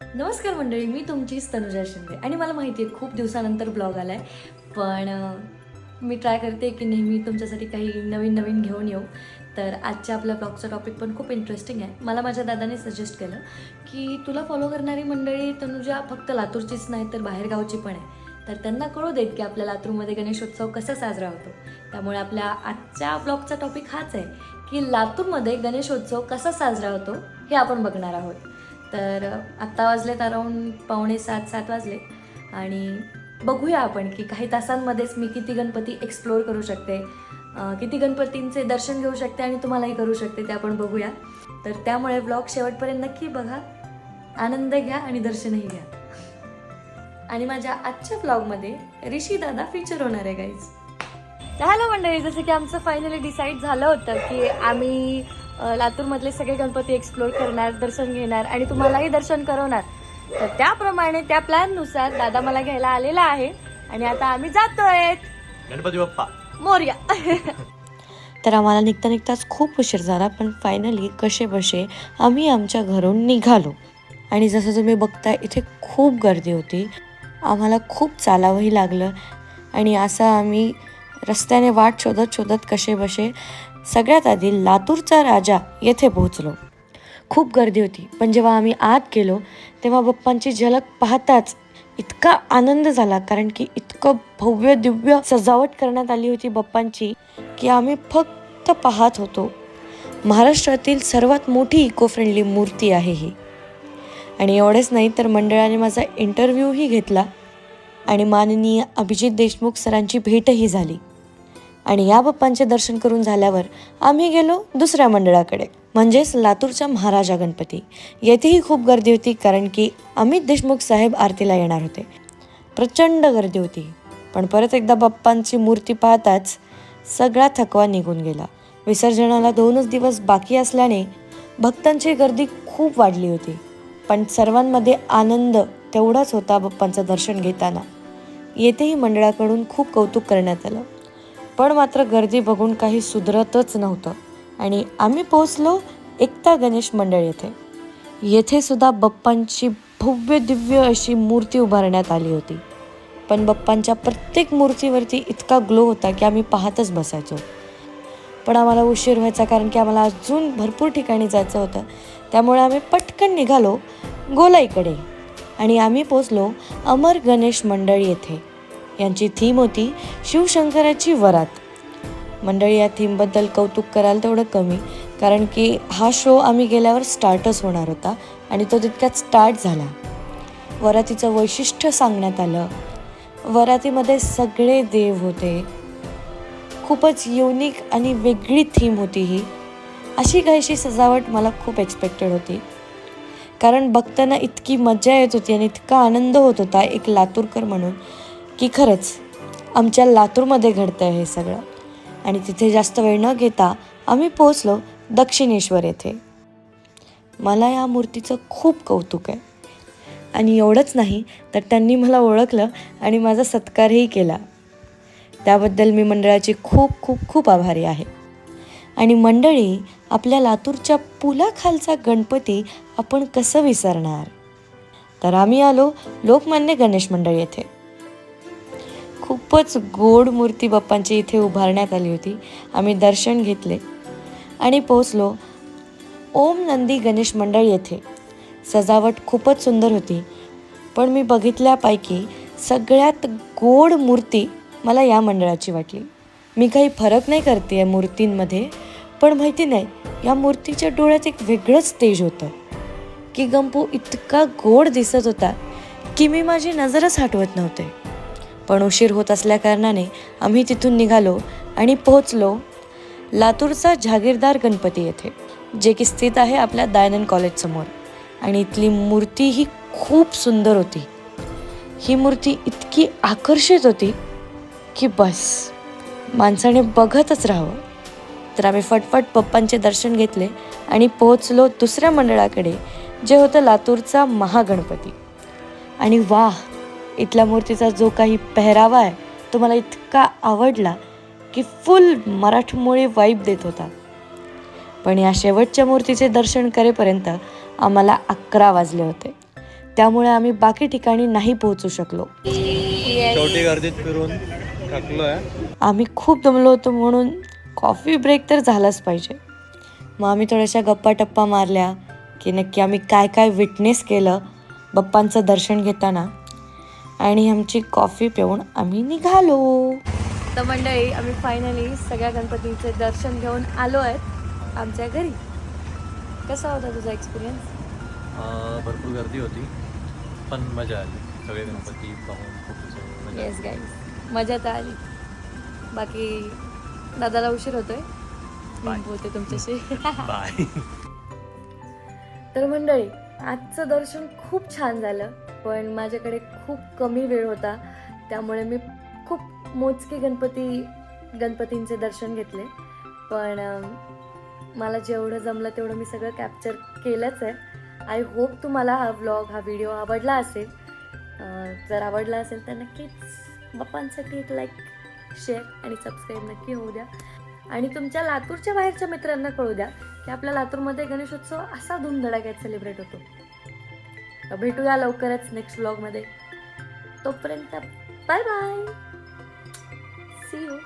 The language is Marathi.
नमस्कार मंडळी मी तुमचीच तनुजा शिंदे. आणि मला माहिती आहे खूप दिवसानंतर ब्लॉग आला आहे पण मी ट्राय करते की नेहमी तुमच्यासाठी काही नवीन नवीन घेऊन येऊ. तर आजच्या आपल्या ब्लॉगचा टॉपिक पण खूप इंटरेस्टिंग आहे. मला माझ्या दादाने सजेस्ट केलं की तुला फॉलो करणारी मंडळी तनुजा फक्त लातूरचीच नाही तर बाहेरगावची पण आहे. तर त्यांना कळू देत की आपल्या लातूरमध्ये गणेशोत्सव कसा साजरा होतो. त्यामुळे आपल्या आजच्या ब्लॉगचा टॉपिक हाच आहे की लातूरमध्ये गणेशोत्सव कसा साजरा होतो हे आपण बघणार आहोत. तर आत्ता वाजलेत अराऊंड पावणे सात सात वाजले. आणि बघूया आपण की काही तासांमध्येच मी किती गणपती एक्सप्लोअर करू शकते किती गणपतींचे दर्शन घेऊ शकते आणि तुम्हालाही करू शकते ते आपण बघूया. तर त्यामुळे ब्लॉग शेवटपर्यंत नक्की बघा आनंद घ्या आणि दर्शनही घ्या. आणि माझ्या आजच्या ब्लॉगमध्ये ऋषी दादा फीचर होणार आहे गाईज हॅलो मंडळी जसं की आमचं फायनली डिसाईड झालं होतं की आम्ही लातूरमधले सगळे गणपती एक्सप्लोर करणार दर्शन घेणार आणि तुम्हालाही दर्शन करवणार. तर त्याप्रमाणे त्या प्लॅननुसार दादा मला घ्यायला आलेला आहे आणि आता आम्ही जातोय. गणपती बाप्पा. मोर्या. तर आम्हाला निघता निघताच खूप उशीर झाला पण फायनली कसे बसे आम्ही आमच्या घरून निघालो. आणि जसं तुम्ही बघताय इथे खूप गर्दी होती. आम्हाला खूप चालावंही लागलं. आणि असं आम्ही रस्त्याने वाट शोधत शोधत कसे बसे सगळ्यात आधी लातूरचा राजा येथे पोहोचलो. खूप गर्दी होती पण जेव्हा आम्ही आत गेलो तेव्हा बाप्पांची झलक पाहताच इतका आनंद झाला कारण की इतकं भव्य दिव्य सजावट करण्यात आली होती बाप्पांची की आम्ही फक्त पाहत होतो. महाराष्ट्रातील सर्वात मोठी इको फ्रेंडली मूर्ती आहे ही. आणि एवढेच नाही तर मंडळाने माझा इंटरव्ह्यूही घेतला आणि माननीय अभिजित देशमुख सरांची भेटही झाली. आणि या बाप्पांचे दर्शन करून झाल्यावर आम्ही गेलो दुसऱ्या मंडळाकडे म्हणजेच लातूरच्या महाराजा गणपती. येथेही खूप गर्दी होती कारण की अमित देशमुख साहेब आरतीला येणार होते. प्रचंड गर्दी होती. पण परत एकदा बाप्पांची मूर्ती पाहताच सगळा थकवा निघून गेला. विसर्जनाला दोनच दिवस बाकी असल्याने भक्तांची गर्दी खूप वाढली होती. पण सर्वांमध्ये आनंद तेवढाच होता बाप्पांचं दर्शन घेताना. येथेही मंडळाकडून खूप कौतुक करण्यात आलं. पण मात्र गर्दी बघून काही सुधरतच नव्हतं. आणि आम्ही पोहोचलो एकता गणेश मंडळ येथे. येथे सुद्धा बप्पांची भव्य दिव्य अशी मूर्ती उभारण्यात आली होती. पण बप्पांच्या प्रत्येक मूर्तीवरती इतका ग्लो होता की आम्ही पाहतच बसायचो. पण आम्हाला उशीर व्हायचा कारण की आम्हाला अजून भरपूर ठिकाणी जायचं होतं. त्यामुळे आम्ही पटकन निघालो गोलाईकडे. आणि आम्ही पोचलो अमर गणेश मंडळ येथे. यांची थीम होती शिवशंकराची वरात. मंडळी या थीमबद्दल कौतुक कराल तेवढं कमी कारण की हा शो आम्ही गेल्यावर स्टार्टच होणार होता आणि तो तितक्यात स्टार्ट झाला. वरातीचं वैशिष्ट्य सांगण्यात आलं. वरातीमध्ये सगळे देव होते. खूपच युनिक आणि वेगळी थीम होती ही. अशी काहीशी सजावट मला खूप एक्सपेक्टेड होती. कारण बघताना इतकी मजा येत होती आणि इतका आनंद होत होता एक लातूरकर म्हणून. की खरंच आमच्या लातूरमध्ये घडतं आहे हे सगळं. आणि तिथे जास्त वेळ न घेता आम्ही पोहोचलो दक्षिणेश्वर येथे. मला या मूर्तीचं खूप कौतुक आहे. आणि एवढंच नाही तर त्यांनी मला ओळखलं आणि माझा सत्कारही केला. त्याबद्दल मी मंडळाची खूप खूप खूप आभारी आहे. आणि मंडळी आपल्या लातूरच्या पुलाखालचा गणपती आपण कसं विसरणार? तर आम्ही आलो लोकमान्य गणेश मंडळ येथे. खूपच गोड मूर्ती बाप्पांची इथे उभारण्यात आली होती. आम्ही दर्शन घेतले आणि पोचलो ओम नंदी गणेश मंडळ येथे. सजावट खूपच सुंदर होती पण मी बघितल्यापैकी सगळ्यात गोड मूर्ती मला या मंडळाची वाटली. मी काही फरक नाही करते या मूर्तींमध्ये पण माहिती नाही या मूर्तीच्या डोळ्यात एक वेगळंच तेज होतं. की गंपू इतका गोड दिसत होता की मी माझी नजरच हटवत नव्हते. पण उशीर होत असल्याकारणाने आम्ही तिथून निघालो आणि पोहोचलो लातूरचा जहागीरदार गणपती येथे जे की स्थित आहे आपल्या दयानंद कॉलेजसमोर आणि इथली मूर्ती ही खूप सुंदर होती. ही मूर्ती इतकी आकर्षित होती की बस माणसाने बघतच राहावं. तर आम्ही फटफट पप्पांचे दर्शन घेतले आणि पोहोचलो दुसऱ्या मंडळाकडे जे होतं लातूरचा महागणपती. आणि वाह इथल्या मूर्तीचा जो काही पेहरावा आहे तो मला इतका आवडला की फुल मराठमोळी वाईब देत होता. पण या शेवटच्या मूर्तीचे दर्शन करेपर्यंत आम्हाला अकरा वाजले होते. त्यामुळे आम्ही बाकी ठिकाणी नाही पोहोचू शकलो. फिरून आम्ही खूप दमलो होतो म्हणून कॉफी ब्रेक तर झालाच पाहिजे. मग आम्ही थोड्याशा गप्पा टप्पा मारल्या की नक्की आम्ही काय काय विटनेस केलं बाप्पांचं दर्शन घेताना. आणि आमची कॉफी पिऊन आम्ही निघालो. तर मंडळी आम्ही फायनली सगळ्या गणपतींचे दर्शन घेऊन आलो आहेत आमच्या घरी. कसा होता तुझा एक्सपिरियन्स अं, भरपूर गर्दी होती पण मजा आली. सगळे गणपती पाहून येस गाईज मजा तर आली. बाकी दादाला उशीर होतोय. बोलते तुमच्याशी. बाय तर मंडळी आजचं दर्शन खूप छान झालं पण माझ्याकडे खूप कमी वेळ होता. त्यामुळे मी खूप मोजके गणपती गणपतींचे दर्शन घेतले. पण मला जेवढं जमलं तेवढं मी सगळं कॅप्चर केलंच आहे. आय होप तुम्हाला हा व्लॉग हा व्हिडिओ आवडला असेल. जर आवडला असेल तर नक्कीच बाप्पांसाठी एक लाईक शेअर आणि सबस्क्राईब नक्की होऊ द्या. आणि तुमच्या लातूरच्या बाहेरच्या मित्रांना कळू द्या. की आपल्या लातूरमध्ये गणेशोत्सव असा धूमधडाक्यात सेलिब्रेट होतो. तर भेटूया लवकरच नेक्स्ट ब्लॉगमध्ये तोपर्यंत बाय बाय सी यू